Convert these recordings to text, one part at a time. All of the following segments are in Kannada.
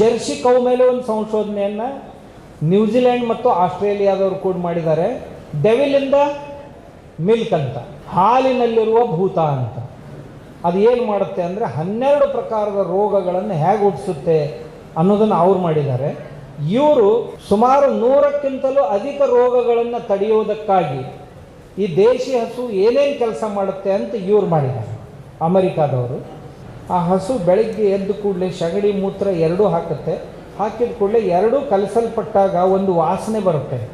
ಜರ್ಸಿ ಕೌ ಮೇಲೆ ಒಂದು ಸಂಶೋಧನೆಯನ್ನು ನ್ಯೂಜಿಲೆಂಡ್ ಮತ್ತು ಆಸ್ಟ್ರೇಲಿಯಾದವರು ಕೂಡ ಮಾಡಿದ್ದಾರೆ. ಡೆವಿಲ್ ಇಂದ ಮಿಲ್ಕ್ ಅಂತ, ಹಾಲಿನಲ್ಲಿರುವ ಭೂತ ಅಂತ. ಅದು ಏನು ಮಾಡುತ್ತೆ ಅಂದರೆ ಹನ್ನೆರಡು ಪ್ರಕಾರದ ರೋಗಗಳನ್ನು ಹೇಗೆ ಹುಟ್ಟಿಸುತ್ತೆ ಅನ್ನೋದನ್ನು ಅವ್ರು ಮಾಡಿದ್ದಾರೆ. ಇವರು ಸುಮಾರು ನೂರಕ್ಕಿಂತಲೂ ಅಧಿಕ ರೋಗಗಳನ್ನು ತಡೆಯುವುದಕ್ಕಾಗಿ ಈ ದೇಶಿ ಹಸು ಏನೇನು ಕೆಲಸ ಮಾಡುತ್ತೆ ಅಂತ ಇವ್ರು ಮಾಡಿದ್ದಾರೆ, ಅಮೆರಿಕಾದವರು. ಆ ಹಸು ಬೆಳಗ್ಗೆ ಎದ್ದು ಕೂಡಲೇ ಸಗಣಿ ಮೂತ್ರ ಎರಡೂ ಹಾಕುತ್ತೆ. ಹಾಕಿದ ಕೂಡಲೇ ಎರಡೂ ಕಲಿಸಲ್ಪಟ್ಟಾಗ ಒಂದು ವಾಸನೆ ಬರುತ್ತೆ.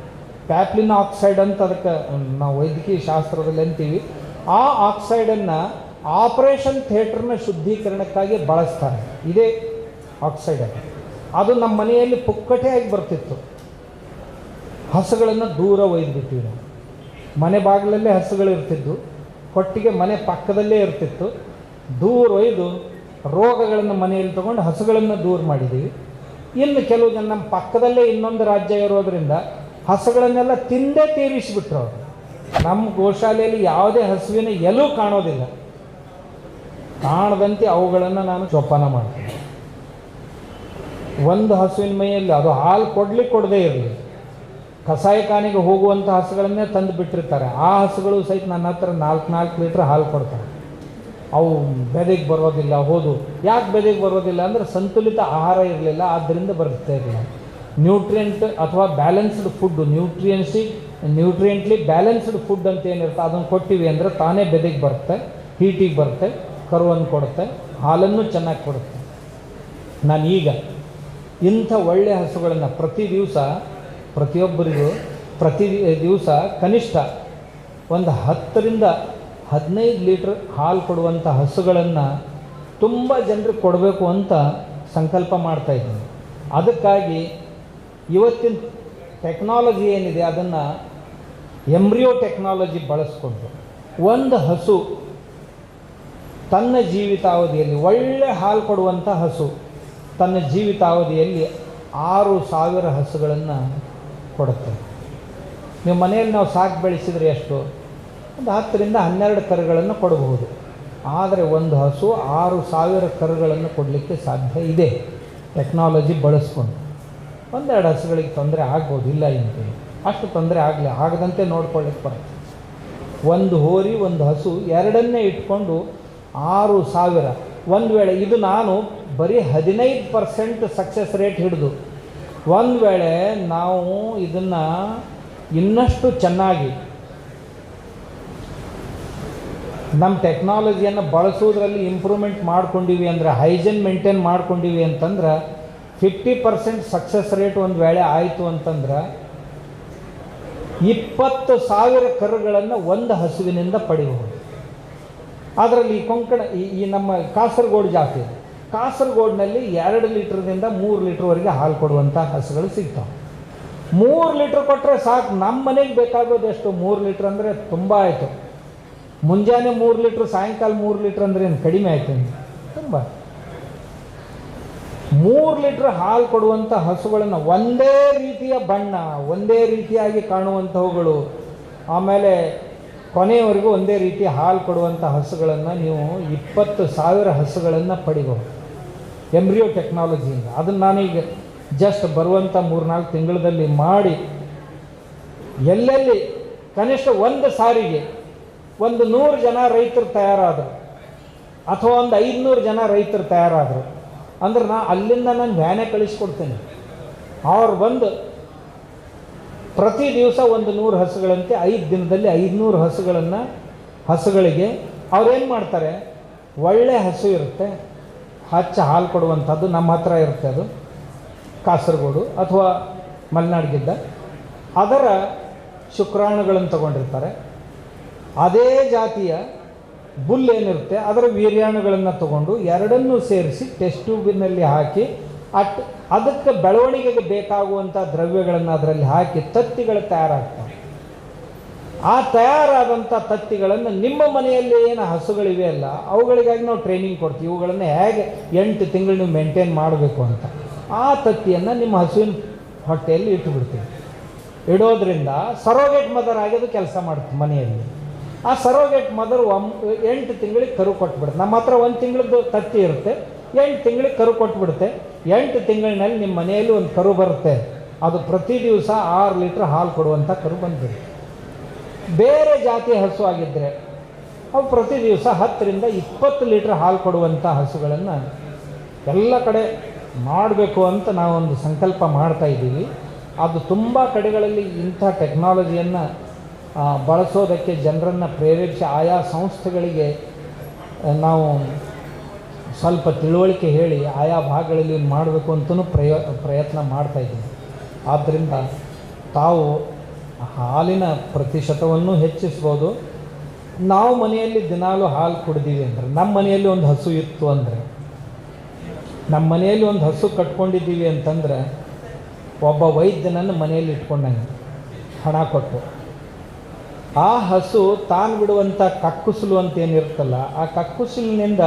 ಪ್ಯಾಪ್ಲಿನ್ ಆಕ್ಸೈಡ್ ಅಂತ ಅದಕ್ಕೆ ನಾವು ವೈದ್ಯಕೀಯ ಶಾಸ್ತ್ರದಲ್ಲಿ ಅಂತೀವಿ. ಆ ಆಕ್ಸೈಡನ್ನು ಆಪರೇಷನ್ ಥಿಯೇಟರ್ನ ಶುದ್ಧೀಕರಣಕ್ಕಾಗಿ ಬಳಸ್ತಾರೆ. ಇದೇ ಆಕ್ಸೈಡ್ ಅದು. ನಮ್ಮ ಮನೆಯಲ್ಲಿ ಪುಕ್ಕಟೆಯಾಗಿ ಬರ್ತಿತ್ತು. ಹಸುಗಳನ್ನು ದೂರ ಒಯ್ದುಬಿಟ್ಟಿವಿ ನಾವು ಮನೆ ಬಾಗಿಲಲ್ಲೇ ಹಸುಗಳು ಇರ್ತಿದ್ದು ಹೊಟ್ಟಿಗೆ ಮನೆ ಪಕ್ಕದಲ್ಲೇ ಇರ್ತಿತ್ತು. ದೂರ ಒಯ್ದು ರೋಗಗಳನ್ನು ಮನೆಯಲ್ಲಿ ತಗೊಂಡು ಹಸುಗಳನ್ನು ದೂರ ಮಾಡಿದ್ದೀವಿ. ಇನ್ನು ಕೆಲವು ಜನ ನಮ್ಮ ಪಕ್ಕದಲ್ಲೇ ಇನ್ನೊಂದು ರಾಜ್ಯ ಇರೋದರಿಂದ ಹಸುಗಳನ್ನೆಲ್ಲ ತಿಂದೇ ತೀರಿಸಿಬಿಟ್ರು ಅವರು. ನಮ್ಮ ಗೋಶಾಲೆಯಲ್ಲಿ ಯಾವುದೇ ಹಸುವಿನ ಎಲ್ಲೂ ಕಾಣೋದಿಲ್ಲ. ಕಾಣದಂತೆ ಅವುಗಳನ್ನು ನಾನು ಜೋಪಾನ ಮಾಡ್ತೀನಿ. ಒಂದು ಹಸುವಿನ ಮೈಯಲ್ಲಿ ಅದು ಹಾಲು ಕೊಡ್ಲಿಕ್ಕೆ ಕೊಡದೇ ಇರಲಿ. ಕಸಾಯಖಾನೆಗೆ ಹೋಗುವಂಥ ಹಸುಗಳನ್ನೇ ತಂದು ಬಿಟ್ಟಿರ್ತಾರೆ. ಆ ಹಸುಗಳು ಸಹಿತ ನನ್ನ ಹತ್ರ ನಾಲ್ಕು ನಾಲ್ಕು ಲೀಟ್ರ್ ಹಾಲು ಕೊಡ್ತಾರೆ. ಅವು ಬೆದೆಗೆ ಬರೋದಿಲ್ಲ, ಹೋದು. ಯಾಕೆ ಬೆದೆಗೆ ಬರೋದಿಲ್ಲ ಅಂದರೆ ಸಂತುಲಿತ ಆಹಾರ ಇರಲಿಲ್ಲ ಆದ್ದರಿಂದ ಬರುತ್ತೆ ಇರಲಿಲ್ಲ ನ್ಯೂಟ್ರಿಯೆಂಟ್ ಅಥವಾ ಬ್ಯಾಲೆನ್ಸ್ಡ್ ಫುಡ್ ನ್ಯೂಟ್ರಿಯನ್ಸಿ ನ್ಯೂಟ್ರಿಯೆಂಟ್ಲಿ ಬ್ಯಾಲೆನ್ಸ್ಡ್ ಫುಡ್ ಅಂತ ಏನಿರುತ್ತೆ ಅದನ್ನು ಕೊಟ್ಟಿವಿ ಅಂದರೆ ತಾನೇ ಬೆದೆಗೆ ಬರುತ್ತೆ ಹೀಟಿಗೆ ಬರುತ್ತೆ, ಕರುವನ್ನು ಕೊಡುತ್ತೆ, ಹಾಲನ್ನು ಚೆನ್ನಾಗಿ ಕೊಡುತ್ತೆ. ನಾನು ಈಗ ಇಂಥ ಒಳ್ಳೆಯ ಹಸುಗಳನ್ನು ಪ್ರತಿ ದಿವಸ ಪ್ರತಿಯೊಬ್ಬರಿಗೂ ಪ್ರತಿ ದಿವಸ ಕನಿಷ್ಠ ಒಂದು ಹತ್ತರಿಂದ ಹದಿನೈದು ಲೀಟ್ರ್ ಹಾಲು ಕೊಡುವಂಥ ಹಸುಗಳನ್ನು ತುಂಬ ಜನರಿಗೆ ಕೊಡಬೇಕು ಅಂತ ಸಂಕಲ್ಪ ಮಾಡ್ತಾ ಇದ್ದೀನಿ. ಅದಕ್ಕಾಗಿ ಇವತ್ತಿನ ಟೆಕ್ನಾಲಜಿ ಏನಿದೆ, ಅದನ್ನು ಎಂಬ್ರಿಯೋ ಟೆಕ್ನಾಲಜಿ ಬಳಸ್ಕೊಂಡು ಒಂದು ಹಸು ತನ್ನ ಜೀವಿತಾವಧಿಯಲ್ಲಿ, ಒಳ್ಳೆ ಹಾಲು ಕೊಡುವಂಥ ಹಸು ತನ್ನ ಜೀವಿತಾವಧಿಯಲ್ಲಿ ಆರು ಸಾವಿರ ಹಸುಗಳನ್ನು ಕೊಡುತ್ತೆ. ನೀವು ಮನೆಯಲ್ಲಿ ನಾವು ಸಾಕು ಬೆಳೆಸಿದರೆ ಎಷ್ಟು? ಒಂದು ಹತ್ತರಿಂದ ಹನ್ನೆರಡು ಕರುಗಳನ್ನು ಕೊಡಬಹುದು. ಆದರೆ ಒಂದು ಹಸು ಆರು ಸಾವಿರ ಕರುಗಳನ್ನು ಕೊಡಲಿಕ್ಕೆ ಸಾಧ್ಯ ಇದೆ. ಟೆಕ್ನಾಲಜಿ ಬಳಸ್ಕೊಂಡು. ಒಂದೆರಡು ಹಸುಗಳಿಗೆ ತೊಂದರೆ ಆಗ್ಬೋದು, ಇಲ್ಲ ಅಂತೇಳಿ ಅಷ್ಟು ತೊಂದರೆ ಆಗಲಿ, ಆಗದಂತೆ ನೋಡ್ಕೊಳ್ಳಿಕ್ಕೆ ಬರುತ್ತೆ. ಒಂದು ಹೋರಿ, ಒಂದು ಹಸು ಎರಡನ್ನೇ ಇಟ್ಕೊಂಡು ಆರು ಸಾವಿರ. ಒಂದು ವೇಳೆ ಇದು ನಾನು ಬರೀ ಹದಿನೈದು ಪರ್ಸೆಂಟ್ ಸಕ್ಸಸ್ ರೇಟ್ ಹಿಡಿದು, ಒಂದು ವೇಳೆ ನಾವು ಇದನ್ನು ಇನ್ನಷ್ಟು ಚೆನ್ನಾಗಿ ನಮ್ಮ ಟೆಕ್ನಾಲಜಿಯನ್ನು ಬಳಸೋದ್ರಲ್ಲಿ ಇಂಪ್ರೂವ್ಮೆಂಟ್ ಮಾಡ್ಕೊಂಡಿವಿ ಅಂದರೆ ಹೈಜನ್ ಮೇಂಟೈನ್ ಮಾಡ್ಕೊಂಡಿವಿ ಅಂತಂದ್ರೆ ಫಿಫ್ಟಿ ಪರ್ಸೆಂಟ್ ಸಕ್ಸಸ್ ರೇಟ್ ಒಂದು ವೇಳೆ ಆಯಿತು ಅಂತಂದ್ರೆ, ಇಪ್ಪತ್ತು ಸಾವಿರ ಕರುಗಳನ್ನು ಒಂದು ಹಸುವಿನಿಂದ ಪಡೆಯಬಹುದು. ಅದರಲ್ಲಿ ಈ ಕೊಂಕಣ, ಈ ನಮ್ಮ ಕಾಸರಗೋಡು ಜಾತಿ ಕಾಸರಗೋಡ್ನಲ್ಲಿ ಕಾಸರಗೋಡಿನಲ್ಲಿ ಎರಡು ಲೀಟ್ರ್ದಿಂದ ಮೂರು ಲೀಟ್ರ್ವರೆಗೆ ಹಾಲು ಕೊಡುವಂಥ ಹಸುಗಳು ಸಿಗ್ತಾವೆ. ಮೂರು ಲೀಟ್ರ್ ಕೊಟ್ಟರೆ ಸಾಕು ನಮ್ಮ ಮನೆಗೆ ಬೇಕಾಗೋದು ಎಷ್ಟು? ಮೂರು ಲೀಟ್ರ್ ಅಂದರೆ ತುಂಬ ಆಯಿತು. ಮುಂಜಾನೆ ಮೂರು ಲೀಟ್ರ್, ಸಾಯಂಕಾಲ ಮೂರು ಲೀಟ್ರ್ ಅಂದ್ರೆ ಏನು ಕಡಿಮೆ ಆಯ್ತು ತುಂಬ. ಮೂರು ಲೀಟ್ರ್ ಹಾಲು ಕೊಡುವಂಥ ಹಸುಗಳನ್ನು ಒಂದೇ ರೀತಿಯ ಬಣ್ಣ, ಒಂದೇ ರೀತಿಯಾಗಿ ಕಾಣುವಂಥವುಗಳು ಆಮೇಲೆ ಕೊನೆಯವರೆಗೂ ಒಂದೇ ರೀತಿ ಹಾಲು ಕೊಡುವಂಥ ಹಸುಗಳನ್ನು ನೀವು ಇಪ್ಪತ್ತು ಸಾವಿರ ಹಸುಗಳನ್ನು ಪಡಿಬಹುದು ಎಂಬ್ರಿಯೋ ಟೆಕ್ನಾಲಜಿಯಿಂದ ಅದನ್ನು ನಾನೀಗ ಜಸ್ಟ್ ಬರುವಂಥ ಮೂರ್ನಾಲ್ಕು ತಿಂಗಳಲ್ಲಿ ಮಾಡಿ, ಎಲ್ಲೆಲ್ಲಿ ಕನಿಷ್ಠ ಒಂದು ಸಾರಿಗೆ ಒಂದು ನೂರು ಜನ ರೈತರು ತಯಾರಾದರು. ಅಥವಾ ಒಂದು ಐದುನೂರು ಜನ ರೈತರು ತಯಾರಾದರು. ಅಂದ್ರೆ ನಾ ಅಲ್ಲಿಂದ ನಾನು ವ್ಯಾನೆ ಕಳಿಸ್ಕೊಡ್ತೇನೆ. ಅವ್ರು ಬಂದು ಪ್ರತಿ ದಿವಸ ಒಂದು ನೂರು ಹಸುಗಳಂತೆ ಐದು ದಿನದಲ್ಲಿ ಐದುನೂರು ಹಸುಗಳನ್ನು ಹಸುಗಳಿಗೆ ಅವ್ರೇನು ಮಾಡ್ತಾರೆ? ಒಳ್ಳೆ ಹಸು ಇರುತ್ತೆ. ಹಚ್ಚ ಹಾಲು ಕೊಡುವಂಥದ್ದು ನಮ್ಮ ಹತ್ರ ಇರುತ್ತೆ ಅದು. ಕಾಸರಗೋಡು ಅಥವಾ ಮಲೆನಾಡಿಗಿದ್ದ ಅದರ ಶುಕ್ರಾಣುಗಳನ್ನು ತಗೊಂಡಿರ್ತಾರೆ. ಅದೇ ಜಾತಿಯ ಬುಲ್ ಏನಿರುತ್ತೆ, ಅದರ ವೀರ್ಯಾಣುಗಳನ್ನು ತಗೊಂಡು ಎರಡನ್ನೂ ಸೇರಿಸಿ ಟೆಸ್ಟ್ ಟ್ಯೂಬಿನಲ್ಲಿ ಹಾಕಿ, ಅಟ್ ಅದಕ್ಕೆ ಬೆಳವಣಿಗೆಗೆ ಬೇಕಾಗುವಂಥ ದ್ರವ್ಯಗಳನ್ನು ಅದರಲ್ಲಿ ಹಾಕಿ ತತ್ತಿಗಳು ತಯಾರಾಗ್ತವೆ. ಆ ತಯಾರಾದಂಥ ತತ್ತಿಗಳನ್ನು ನಿಮ್ಮ ಮನೆಯಲ್ಲಿ ಏನು ಹಸುಗಳಿವೆ ಅಲ್ಲ, ಅವುಗಳಿಗಾಗಿ ನಾವು ಟ್ರೈನಿಂಗ್ ಕೊಡ್ತೀವಿ. ಇವುಗಳನ್ನು ಹೇಗೆ ಎಂಟು ತಿಂಗಳು ನೀವು ಮೇಂಟೈನ್ ಮಾಡಬೇಕು ಅಂತ. ಆ ತತ್ತಿಯನ್ನು ನಿಮ್ಮ ಹಸುವಿನ ಹೊಟ್ಟೆಯಲ್ಲಿ ಇಟ್ಟುಬಿಡ್ತೀವಿ ಇಡೋದ್ರಿಂದ ಸರೋಗೇಟ್ ಮದರ್ ಆಗಿ ಅದು ಕೆಲಸ ಮಾಡುತ್ತೆ ಮನೆಯಲ್ಲಿ. ಆ ಸರೋಗೇಟ್ ಮದರ್ ಒಮ್ ಎಂಟು ತಿಂಗಳಿಗೆ ಕರು ಕೊಟ್ಬಿಡುತ್ತೆ. ನಮ್ಮ ಹತ್ರ ಒಂದು ತಿಂಗಳದ್ದು ತತ್ತಿ ಇರುತ್ತೆ. ಎಂಟು ತಿಂಗಳಿಗೆ ಕರು ಕೊಟ್ಬಿಡುತ್ತೆ. ಎಂಟು ತಿಂಗಳಿನಲ್ಲಿ ನಿಮ್ಮ ಮನೆಯಲ್ಲಿ ಒಂದು ಕರು ಬರುತ್ತೆ. ಅದು ಪ್ರತಿ ದಿವಸ ಆರು ಲೀಟ್ರ್ ಹಾಲು ಕೊಡುವಂಥ ಕರು ಬಂದಿದೆ ಬೇರೆ ಜಾತಿ ಹಸು ಆಗಿದ್ದರೆ ಅವು ಪ್ರತಿ ದಿವಸ ಹತ್ತರಿಂದ ಇಪ್ಪತ್ತು ಲೀಟ್ರ್ ಹಾಲು ಕೊಡುವಂಥ ಹಸುಗಳನ್ನು ಎಲ್ಲ ಕಡೆ ಮಾಡಬೇಕು ಅಂತ ನಾವೊಂದು ಸಂಕಲ್ಪ ಮಾಡ್ತಾ ಇದ್ದೀವಿ. ಅದು ತುಂಬ ಕಡೆಗಳಲ್ಲಿ ಇಂಥ ಟೆಕ್ನಾಲಜಿಯನ್ನು ಬಳಸೋದಕ್ಕೆ ಜನರನ್ನು ಪ್ರೇರೇಪಿಸಿ ಆಯಾ ಸಂಸ್ಥೆಗಳಿಗೆ ನಾವು ಸ್ವಲ್ಪ ತಿಳುವಳಿಕೆ ಹೇಳಿ ಆಯಾ ಭಾಗಗಳಲ್ಲಿ ಮಾಡಬೇಕು ಅಂತಲೂ ಪ್ರಯ, ಪ್ರಯತ್ನ ಮಾಡ್ತಾ ಇದ್ದೀನಿ ಆದ್ದರಿಂದ ತಾವು ಹಾಲಿನ ಪ್ರತಿಶತವನ್ನು ಹೆಚ್ಚಿಸ್ಬೋದು. ನಾವು ಮನೆಯಲ್ಲಿ ದಿನಾಲೂ ಹಾಲು ಕುಡ್ದೀವಿ ಅಂದರೆ, ನಮ್ಮ ಮನೆಯಲ್ಲಿ ಒಂದು ಹಸು ಇತ್ತು ಅಂದರೆ, ನಮ್ಮ ಮನೆಯಲ್ಲಿ ಒಂದು ಹಸು ಕಟ್ಕೊಂಡಿದ್ದೀವಿ ಅಂತಂದರೆ, ಒಬ್ಬ ವೈದ್ಯನನ್ನು ಮನೆಯಲ್ಲಿ ಇಟ್ಕೊಂಡಂಗೆ ಹಣ ಕೊಟ್ಟು. ಆ ಹಸು ತಾನು ಬಿಡುವಂಥ ಕಕ್ಕುಸಲು ಅಂತ ಏನಿರುತ್ತಲ್ಲ ಆ ಕಕ್ಕುಸಲಿನಿಂದ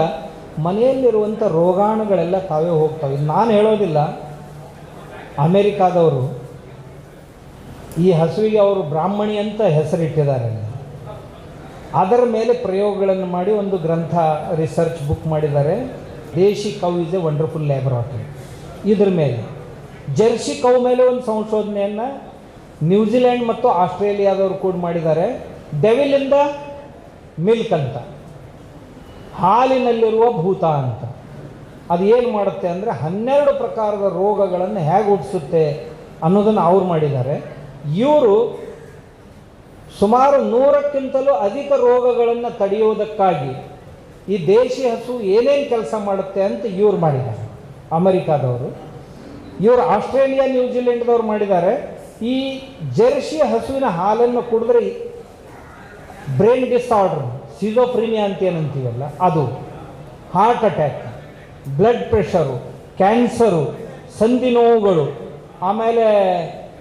ಮನೆಯಲ್ಲಿರುವಂಥ ರೋಗಾಣುಗಳೆಲ್ಲ ತಾವೇ ಹೋಗ್ತವೆ. ನಾನು ಹೇಳೋದಿಲ್ಲ. ಅಮೇರಿಕಾದವರು ಈ ಹಸುವಿಗೆ ಅವರು ಬ್ರಾಹ್ಮಣಿ ಅಂತ ಹೆಸರಿಟ್ಟಿದ್ದಾರೆ ಅದರ ಮೇಲೆ ಪ್ರಯೋಗಗಳನ್ನು ಮಾಡಿ ಒಂದು ಗ್ರಂಥ ರಿಸರ್ಚ್ ಬುಕ್ ಮಾಡಿದ್ದಾರೆ. Desi cow is a wonderful laboratory ಇದ್ರ ಮೇಲೆ ಜರ್ಸಿ ಕೌ ಮೇಲೆ ಒಂದು ಸಂಶೋಧನೆಯನ್ನು ನ್ಯೂಜಿಲೆಂಡ್ ಮತ್ತು ಆಸ್ಟ್ರೇಲಿಯಾದವರು ಕೂಡ ಮಾಡಿದ್ದಾರೆ. ಡೆವಿಲ್ ಇಂದ ಮಿಲ್ಕ್ ಅಂತ. ಹಾಲಿನಲ್ಲಿರುವ ಭೂತ ಅಂತ. ಅದು ಏನು ಮಾಡುತ್ತೆ ಅಂದರೆ ಹನ್ನೆರಡು ಪ್ರಕಾರದ ರೋಗಗಳನ್ನು ಹೇಗೆ ಹುಟ್ಟಿಸುತ್ತೆ ಅನ್ನೋದನ್ನು ಅವ್ರು ಮಾಡಿದ್ದಾರೆ. ಇವರು ಸುಮಾರು ನೂರಕ್ಕಿಂತಲೂ ಅಧಿಕ ರೋಗಗಳನ್ನು ತಡೆಯುವುದಕ್ಕಾಗಿ ಈ ದೇಶಿ ಹಸು ಏನೇನು ಕೆಲಸ ಮಾಡುತ್ತೆ ಅಂತ ಇವ್ರು ಮಾಡಿದ್ದಾರೆ. ಅಮೆರಿಕಾದವರು. ಇವರು ಆಸ್ಟ್ರೇಲಿಯಾ ನ್ಯೂಜಿಲೆಂಡ್ದವ್ರು ಮಾಡಿದ್ದಾರೆ. ಈ ಜರ್ಸಿ ಹಸುವಿನ ಹಾಲನ್ನು ಕುಡಿದ್ರೆ ಬ್ರೈನ್ ಡಿಸಾರ್ಡರ್ ಸಿಜೋಫ್ರಿನಿಯಾ ಅಂತ ಏನಂತೀವಲ್ಲ ಅದು heart attack, blood pressure, cancer, ಸಂಧಿ ನೋವುಗಳು, ಆಮೇಲೆ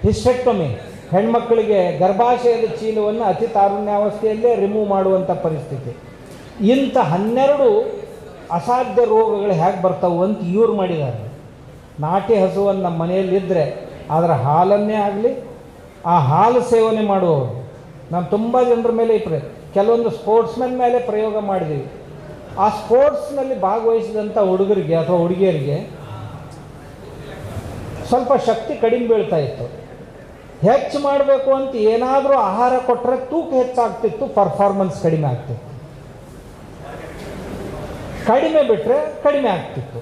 ಹಿಸ್ಟೆಕ್ಟೊಮಿ ಹೆಣ್ಮಕ್ಕಳಿಗೆ ಗರ್ಭಾಶಯದ ಚೀಲವನ್ನು ಅತಿ ತಾರುಣ್ಯಾವಸ್ಥೆಯಲ್ಲೇ ರಿಮೂವ್ ಮಾಡುವಂಥ ಪರಿಸ್ಥಿತಿ. ಇಂಥ ಹನ್ನೆರಡು ಅಸಾಧ್ಯ ರೋಗಗಳು ಹೇಗೆ ಬರ್ತಾವೆ ಅಂತ ಇವ್ರು ಮಾಡಿದ್ದಾರೆ. ನಾಟಿ ಹಸುವನ್ನು ನಮ್ಮ ಮನೆಯಲ್ಲಿದ್ದರೆ ಅದರ ಹಾಲನ್ನೇ ಆಗಲಿ, ಆ ಹಾಲು ಸೇವನೆ ಮಾಡುವವರು. ನಾನು ತುಂಬ ಜನರ ಮೇಲೆ ಈ ಪ್ರಯೋಗ ಕೆಲವೊಂದು ಸ್ಪೋರ್ಟ್ಸ್ಮನ್ ಮೇಲೆ ಪ್ರಯೋಗ ಮಾಡಿದ್ದೀವಿ ಆ ಸ್ಪೋರ್ಟ್ಸ್ನಲ್ಲಿ ಭಾಗವಹಿಸಿದಂಥ ಹುಡುಗರಿಗೆ ಅಥವಾ ಹುಡುಗಿಯರಿಗೆ ಸ್ವಲ್ಪ ಶಕ್ತಿ ಕಡಿಮೆ ಬೀಳ್ತಾ ಇತ್ತು. ಹೆಚ್ಚು ಮಾಡಬೇಕು ಅಂತ ಏನಾದರೂ ಆಹಾರ ಕೊಟ್ಟರೆ ತೂಕ ಹೆಚ್ಚಾಗ್ತಿತ್ತು ಪರ್ಫಾರ್ಮೆನ್ಸ್ ಕಡಿಮೆ ಆಗ್ತಿತ್ತು. ಕಡಿಮೆ ಬಿಟ್ಟರೆ ಕಡಿಮೆ ಆಗ್ತಿತ್ತು.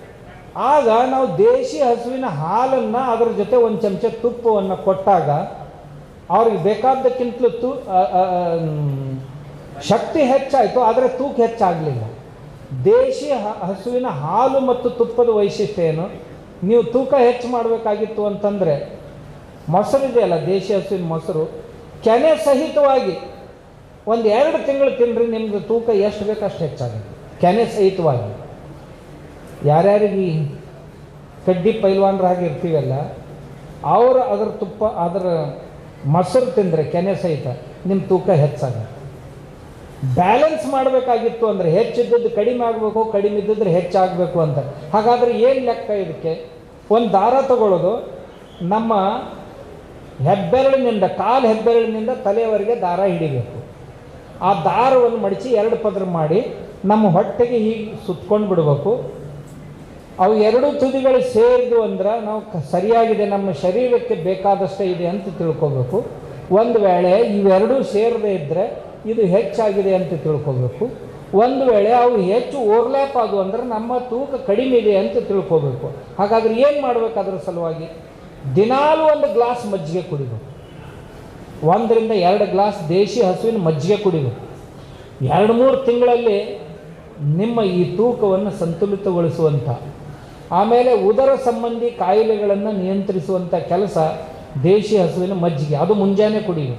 ಆಗ ನಾವು ದೇಶಿ ಹಸುವಿನ ಹಾಲನ್ನು ಅದರ ಜೊತೆ ಒಂದು ಚಮಚ ತುಪ್ಪವನ್ನು ಕೊಟ್ಟಾಗ ಅವ್ರಿಗೆ ಬೇಕಾದ್ದಕ್ಕಿಂತಲೂ ತು ಶಕ್ತಿ ಹೆಚ್ಚಾಯಿತು, ಆದರೆ ತೂಕ ಹೆಚ್ಚಾಗಲಿಲ್ಲ. ದೇಶಿ ಹಸುವಿನ ಹಾಲು ಮತ್ತು ತುಪ್ಪದ ವೈಶಿಷ್ಟ್ಯ ಏನು? ನೀವು ತೂಕ ಹೆಚ್ಚು ಮಾಡಬೇಕಾಗಿತ್ತು ಅಂತಂದರೆ ಮೊಸರು ಇದೆಯಲ್ಲ ದೇಶಿ ಹಸುವಿನ ಮೊಸರು, ಕೆನೆ ಸಹಿತವಾಗಿ ಒಂದು ಎರಡು ತಿಂಗಳು ತಿನ್ನಿರಿ ನಿಮ್ಮದು ತೂಕ ಎಷ್ಟು ಬೇಕು ಅಷ್ಟು ಹೆಚ್ಚಾಗುತ್ತೆ. ಕೆನೆ ಸಹಿತವಾಗಿ. ಯಾರ್ಯಾರಿಗೆ ಕಡ್ಡಿ ಪೈಲ್ವಾನ್ರಾಗಿ ಇರ್ತೀವಲ್ಲ ಅವರು ಅದರ ತುಪ್ಪ, ಅದರ ಮೊಸರು ತಿಂದರೆ ಕೆನೆ ಸಹಿತ ನಿಮ್ಮ ತೂಕ ಹೆಚ್ಚಾಗ. ಬ್ಯಾಲೆನ್ಸ್ ಮಾಡಬೇಕಾಗಿತ್ತು ಅಂದರೆ ಹೆಚ್ಚಿದ್ದದ್ದು ಕಡಿಮೆ ಆಗಬೇಕು, ಕಡಿಮೆ ಇದ್ದಿದ್ರೆ ಹೆಚ್ಚಾಗಬೇಕು ಅಂತ. ಹಾಗಾದರೆ ಏನು ಲೆಕ್ಕ ಇದಕ್ಕೆ? ಒಂದು ದಾರ ತಗೊಳ್ಳೋದು ನಮ್ಮ ಹೆಬ್ಬೆರಳಿನಿಂದ, ಕಾಲು ಹೆಬ್ಬೆರಳಿನಿಂದ ತಲೆಯವರೆಗೆ ದಾರ ಹಿಡಿಬೇಕು. ಆ ದಾರವನ್ನು ಮಡಚಿ ಎರಡು ಪದರ ಮಾಡಿ, ನಮ್ಮ ಹೊಟ್ಟೆಗೆ ಹೀಗೆ ಸುತ್ಕೊಂಡು ಬಿಡಬೇಕು ಅವು ಎರಡು ತುದಿಗಳು ಸೇರಿದ್ವು ಅಂದ್ರೆ ನಾವು ಸರಿಯಾಗಿದೆ, ನಮ್ಮ ಶರೀರಕ್ಕೆ ಬೇಕಾದಷ್ಟೇ ಇದೆ ಅಂತ ತಿಳ್ಕೊಬೇಕು. ಒಂದು ವೇಳೆ ಇವೆರಡೂ ಸೇರದೇ ಇದ್ದರೆ ಇದು ಹೆಚ್ಚಾಗಿದೆ ಅಂತ ತಿಳ್ಕೊಬೇಕು. ಒಂದು ವೇಳೆ ಅವು ಹೆಚ್ಚು ಓವರ್ಲ್ಯಾಪ್ ಆದವು ಅಂದ್ರೆ ನಮ್ಮ ತೂಕ ಕಡಿಮೆ ಇದೆ ಅಂತ ತಿಳ್ಕೊಬೇಕು. ಹಾಗಾದ್ರೆ ಏನು ಮಾಡಬೇಕು ಅದರ ಸಲುವಾಗಿ? ದಿನಾಲೂ ಒಂದು ಗ್ಲಾಸ್ ಮಜ್ಜಿಗೆ ಕುಡಿಬೇಕು. ಒಂದರಿಂದ ಎರಡು ಗ್ಲಾಸ್ ದೇಶಿ ಹಸುವಿನ ಮಜ್ಜಿಗೆ ಕುಡಿಬೇಕು. ಎರಡು ಮೂರು ತಿಂಗಳಲ್ಲಿ ನಿಮ್ಮ ಈ ತೂಕವನ್ನು ಸಂತುಲಿತಗೊಳಿಸುವಂಥ ಆಮೇಲೆ ಉದರ ಸಂಬಂಧಿ ಕಾಯಿಲೆಗಳನ್ನು ನಿಯಂತ್ರಿಸುವಂಥ ಕೆಲಸ ದೇಶಿ ಹಸುವಿನ ಮಜ್ಜಿಗೆ. ಅದು ಮುಂಜಾನೆ ಕುಡಿರಿ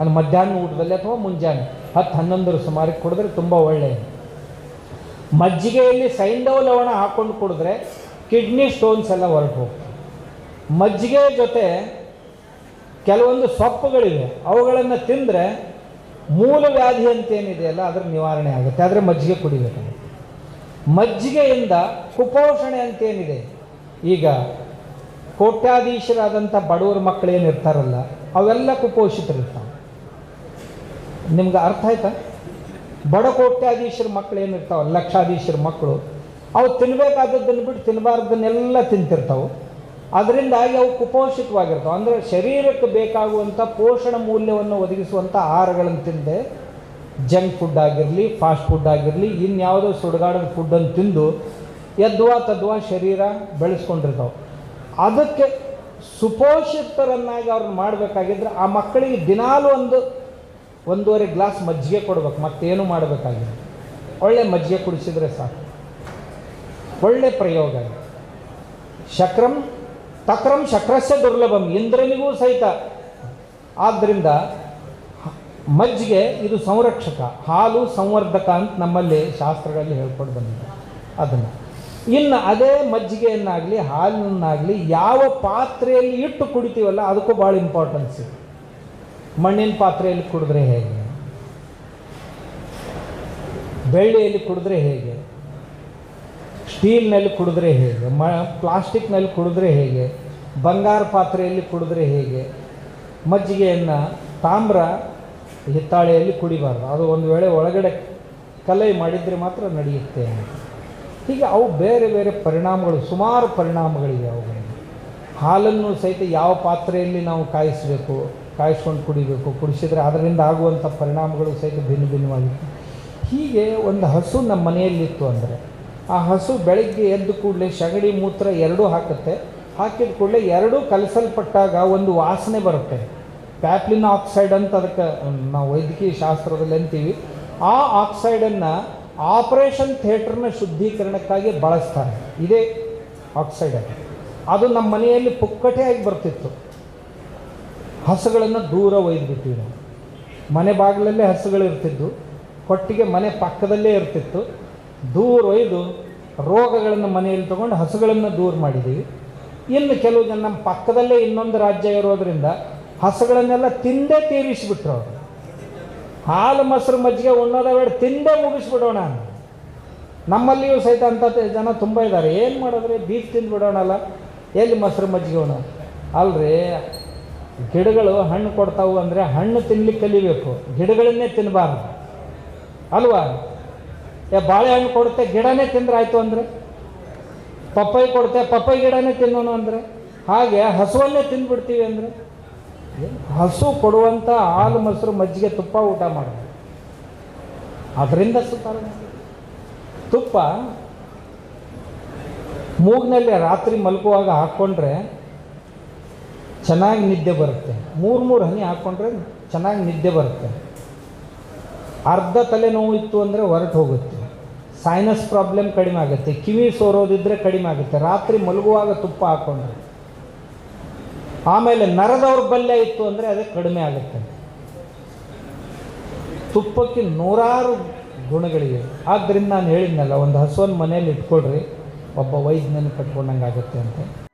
ಅದು ಮಧ್ಯಾಹ್ನ ಊಟದಲ್ಲಿ ಅಥವಾ ಮುಂಜಾನೆ. ಹತ್ತು ಹನ್ನೊಂದರ ಸುಮಾರಿಗೆ ಕುಡಿದ್ರೆ ತುಂಬ ಒಳ್ಳೆಯದು ಮಜ್ಜಿಗೆಯಲ್ಲಿ ಸೈಂಧವ ಲವಣ ಹಾಕ್ಕೊಂಡು ಕುಡಿದ್ರೆ ಕಿಡ್ನಿ ಸ್ಟೋನ್ಸ್ ಎಲ್ಲ ಹೊರಟು ಮಜ್ಜಿಗೆ ಜೊತೆ ಕೆಲವೊಂದು ಸೊಪ್ಪುಗಳಿವೆ. ಅವುಗಳನ್ನು ತಿಂದರೆ ಮೂಲ ವ್ಯಾಧಿ ಅಂತ ಏನಿದೆಯಲ್ಲ, ಅದರ ನಿವಾರಣೆ ಆಗುತ್ತೆ. ಆದರೆ ಮಜ್ಜಿಗೆ ಕುಡಿಬೇಕು ಮಜ್ಜಿಗೆಯಿಂದ ಕುಪೋಷಣೆ ಅಂತೇನಿದೆ. ಈಗ ಕೋಟ್ಯಾಧೀಶರಾದಂಥ ಬಡವರ ಮಕ್ಕಳೇನು ಇರ್ತಾರಲ್ಲ, ಅವೆಲ್ಲ ಕುಪೋಷಿತರಿರ್ತಾವೆ. ನಿಮ್ಗೆ ಅರ್ಥ ಆಯ್ತಾ? ಬಡ ಕೋಟ್ಯಾಧೀಶರ ಮಕ್ಕಳು ಏನಿರ್ತಾವೆ ಲಕ್ಷಾಧೀಶರ ಮಕ್ಕಳು ಅವು ತಿನ್ನಬೇಕಾದದ್ದನ್ನು ಬಿಟ್ಟು ತಿನ್ನಬಾರ್ದನ್ನೆಲ್ಲ ತಿಂತಿರ್ತಾವೆ. ಅದರಿಂದಾಗಿ ಅವು ಕುಪೋಷಿತವಾಗಿರ್ತಾವೆ. ಅಂದರೆ ಶರೀರಕ್ಕೆ ಬೇಕಾಗುವಂಥ ಪೋಷಣ ಮೌಲ್ಯವನ್ನು ಒದಗಿಸುವಂಥ ಆಹಾರಗಳನ್ನು ತಿಂದೆ ಜಂಕ್ ಫುಡ್ ಆಗಿರಲಿ, ಫಾಸ್ಟ್ ಫುಡ್ ಆಗಿರಲಿ, ಇನ್ಯಾವುದೋ ಸುಡುಗಾಡದ ಫುಡ್ಡನ್ನು ತಿಂದು ಎದ್ವಾ ತದ್ವಾ ಶರೀರ ಬೆಳೆಸ್ಕೊಂಡಿರ್ತಾವೆ. ಅದಕ್ಕೆ ಸುಪೋಷಿತರನ್ನಾಗಿ ಅವ್ರನ್ನ ಮಾಡಬೇಕಾಗಿದ್ರೆ ಆ ಮಕ್ಕಳಿಗೆ ದಿನಾಲೂ ಒಂದು, ಒಂದೂವರೆ ಗ್ಲಾಸ್ ಮಜ್ಜಿಗೆ ಕೊಡ್ಬೇಕು, ಮತ್ತೇನು ಮಾಡಬೇಕಾಗಿಲ್ಲ. ಒಳ್ಳೆ ಮಜ್ಜಿಗೆ ಕುಡಿಸಿದ್ರೆ ಸಾಕು. ಒಳ್ಳೆ ಪ್ರಯೋಗ. ಶಕ್ರಂ, ತಕ್ರಂ ಶಕ್ರಸ್ಯ ದುರ್ಲಭಂ, ಇಂದ್ರನಿಗೂ ಸಹಿತ. ಆದ್ದರಿಂದ ಮಜ್ಜಿಗೆ ಇದು ಸಂರಕ್ಷಕ, ಹಾಲು ಸಂವರ್ಧಕ ಅಂತ ನಮ್ಮಲ್ಲಿ ಶಾಸ್ತ್ರಗಳಲ್ಲಿ ಹೇಳ್ಕೊಂಡು ಬಂದಿದೆ ಅದನ್ನು. ಇನ್ನು ಅದೇ ಮಜ್ಜಿಗೆಯನ್ನಾಗಲಿ ಹಾಲನ್ನಾಗಲಿ ಯಾವ ಪಾತ್ರೆಯಲ್ಲಿ ಇಟ್ಟು ಕುಡಿತೀವಲ್ಲ ಅದಕ್ಕೂ ಭಾಳ ಇಂಪಾರ್ಟೆನ್ಸ್ ಇದೆ. ಮಣ್ಣಿನ ಪಾತ್ರೆಯಲ್ಲಿ ಕುಡಿದ್ರೆ ಹೇಗೆ? ಬೆಳ್ಳಿಯಲ್ಲಿ ಕುಡಿದ್ರೆ ಹೇಗೆ? ಸ್ಟೀಲ್ನಲ್ಲಿ ಕುಡಿದ್ರೆ ಹೇಗೆ? ಮ, ಪ್ಲಾಸ್ಟಿಕ್ನಲ್ಲಿ ಕುಡಿದ್ರೆ ಹೇಗೆ? ಬಂಗಾರ ಪಾತ್ರೆಯಲ್ಲಿ ಕುಡಿದ್ರೆ ಹೇಗೆ? ಮಜ್ಜಿಗೆಯನ್ನು ತಾಮ್ರ ಹಿತ್ತಾಳೆಯಲ್ಲಿ ಕುಡಿಬಾರ್ದು. ಅದು ಒಂದು ವೇಳೆ ಒಳಗಡೆ ಕಲೆ ಮಾಡಿದರೆ ಮಾತ್ರ ನಡೆಯುತ್ತೆ ಹೀಗೆ ಅವು ಬೇರೆ ಬೇರೆ ಪರಿಣಾಮಗಳು, ಸುಮಾರು ಪರಿಣಾಮಗಳಿವೆ ಅವುಗಳಿಗೆ. ಹಾಲನ್ನು ಸಹಿತ ಯಾವ ಪಾತ್ರೆಯಲ್ಲಿ ನಾವು ಕಾಯಿಸಬೇಕು, ಕಾಯಿಸ್ಕೊಂಡು ಕುಡಿಬೇಕು, ಕುಡಿಸಿದರೆ ಅದರಿಂದ ಆಗುವಂಥ ಪರಿಣಾಮಗಳು ಸಹಿತ ಭಿನ್ನ ಭಿನ್ನವಾಗಿತ್ತು. ಹೀಗೆ ಒಂದು ಹಸು ನಮ್ಮ ಮನೆಯಲ್ಲಿತ್ತು ಅಂದರೆ, ಆ ಹಸು ಬೆಳಗ್ಗೆ ಎದ್ದು ಕೂಡಲೇ ಸಗಣಿ ಮೂತ್ರ ಎರಡೂ ಹಾಕುತ್ತೆ. ಹಾಕಿದ ಕೂಡಲೇ ಎರಡೂ ಕಲಸಲ್ಪಟ್ಟಾಗ ಒಂದು ವಾಸನೆ ಬರುತ್ತೆ. ಪ್ಯಾಪ್ಲಿನ್ ಆಕ್ಸೈಡ್ ಅಂತ ಅದಕ್ಕೆ ನಾವು ವೈದ್ಯಕೀಯ ಶಾಸ್ತ್ರದಲ್ಲಿ ಅಂತೀವಿ. ಆ ಆಕ್ಸೈಡನ್ನು ಆಪರೇಷನ್ ಥಿಯೇಟರ್ನ ಶುದ್ಧೀಕರಣಕ್ಕಾಗಿ ಬಳಸ್ತಾರೆ. ಇದೇ ಆಕ್ಸೈಡ್ ಅದು ನಮ್ಮ ಮನೆಯಲ್ಲಿ ಪುಕ್ಕಟೆಯಾಗಿ ಬರ್ತಿತ್ತು. ಹಸುಗಳನ್ನು ದೂರ ಒಯ್ದುಬಿಟ್ಟಿವಿ ನಾವು ಮನೆ ಬಾಗಿಲಲ್ಲೇ ಹಸುಗಳು ಇರ್ತಿದ್ದು ಕೊಟ್ಟಿಗೆ ಮನೆ ಪಕ್ಕದಲ್ಲೇ ಇರ್ತಿತ್ತು. ದೂರ ಒಯ್ದು ರೋಗಗಳನ್ನು ಮನೆಯಲ್ಲಿ ತಗೊಂಡು ಹಸುಗಳನ್ನು ದೂರ ಮಾಡಿದ್ದೀವಿ ಇನ್ನು ಕೆಲವು ಜನ ನಮ್ಮ ಪಕ್ಕದಲ್ಲೇ ಇನ್ನೊಂದು ರಾಜ್ಯ ಇರೋದರಿಂದ ಹಸುಗಳನ್ನೆಲ್ಲ ತಿಂದೇ ತೀರಿಸಿಬಿಟ್ರು ಅವರು. ಹಾಲು ಮೊಸರು ಮಜ್ಜಿಗೆ ಉಣ್ಣೋದ ಬೇಡ ತಿಂದೇ ಮುಗಿಸ್ಬಿಡೋಣ. ನಮ್ಮಲ್ಲಿಯೂ ಸಹಿತ ಅಂಥ ಜನ ತುಂಬ ಇದ್ದಾರೆ. ಏನು ಮಾಡಿದ್ರೆ? ಬೀಫ್ ತಿಂದುಬಿಡೋಣಲ್ಲ. ಎಲ್ಲಿ ಮೊಸರು ಮಜ್ಜಿಗೆ ಉಣ ಅಲ್ರಿ, ಗಿಡಗಳು ಹಣ್ಣು ಕೊಡ್ತಾವು ಅಂದರೆ ಹಣ್ಣು ತಿನ್ಲಿಕ್ಕೆ ಕಲಿಬೇಕು. ಗಿಡಗಳನ್ನೇ ತಿನ್ನಬಾರ್ದು ಅಲ್ವಾ? ಏ, ಬಾಳೆಹಣ್ಣು ಕೊಡುತ್ತೆ, ಗಿಡನೇ ತಿಂದ್ರೆ ಆಯಿತು ಅಂದರೆ? ಪಪ್ಪಾಯಿ ಕೊಡುತ್ತೆ, ಪಪ್ಪಾಯಿ ಗಿಡನೇ ತಿನ್ನೋಣ ಅಂದರೆ? ಹಾಗೆ ಹಸುವನ್ನೇ ತಿಂದ್ಬಿಡ್ತೀವಿ ಅಂದರೆ? ಹಸು ಕೊಡುವಂಥ ಹಾಲು ಮೊಸರು ಮಜ್ಜಿಗೆ ತುಪ್ಪ ಊಟ ಮಾಡೋದು. ಅದರಿಂದ ಸುಧಾರಣೆ ತುಪ್ಪ ಮೂಗ್ನಲ್ಲಿ ರಾತ್ರಿ ಮಲಗುವಾಗ ಹಾಕ್ಕೊಂಡ್ರೆ ಚೆನ್ನಾಗಿ ನಿದ್ದೆ ಬರುತ್ತೆ. ಮೂರು ಮೂರು ಹನಿ ಹಾಕ್ಕೊಂಡ್ರೆ ಚೆನ್ನಾಗಿ ನಿದ್ದೆ ಬರುತ್ತೆ. ಅರ್ಧ ತಲೆನೋವು ಇತ್ತು ಅಂದರೆ ಹೊರಟು ಹೋಗುತ್ತೆ. ಸೈನಸ್ ಪ್ರಾಬ್ಲಮ್ ಕಡಿಮೆ ಆಗುತ್ತೆ. ಕಿವಿ ಸೋರೋದಿದ್ರೆ ಕಡಿಮೆ ಆಗುತ್ತೆ. ರಾತ್ರಿ ಮಲಗುವಾಗ ತುಪ್ಪ ಹಾಕ್ಕೊಂಡ್ರೆ. ಆಮೇಲೆ ನರದೌರ್ಬಲ್ಯ ಇತ್ತು ಅಂದರೆ ಅದೇ ಕಡಿಮೆ ಆಗುತ್ತೆ. ತುಪ್ಪಕ್ಕೆ ನೂರಾರು ಗುಣಗಳಿವೆ. ಆದ್ದರಿಂದ ನಾನು ಹೇಳಿದ್ನಲ್ಲ, ಒಂದು ಹಸುವನ್ನು ಮನೇಲಿ ಇಟ್ಕೊಳ್ರಿ, ಒಬ್ಬ ವೈದ್ಯನನ್ನು ಕಟ್ಕೊಂಡಂಗೆ ಆಗುತ್ತೆ ಅಂತ.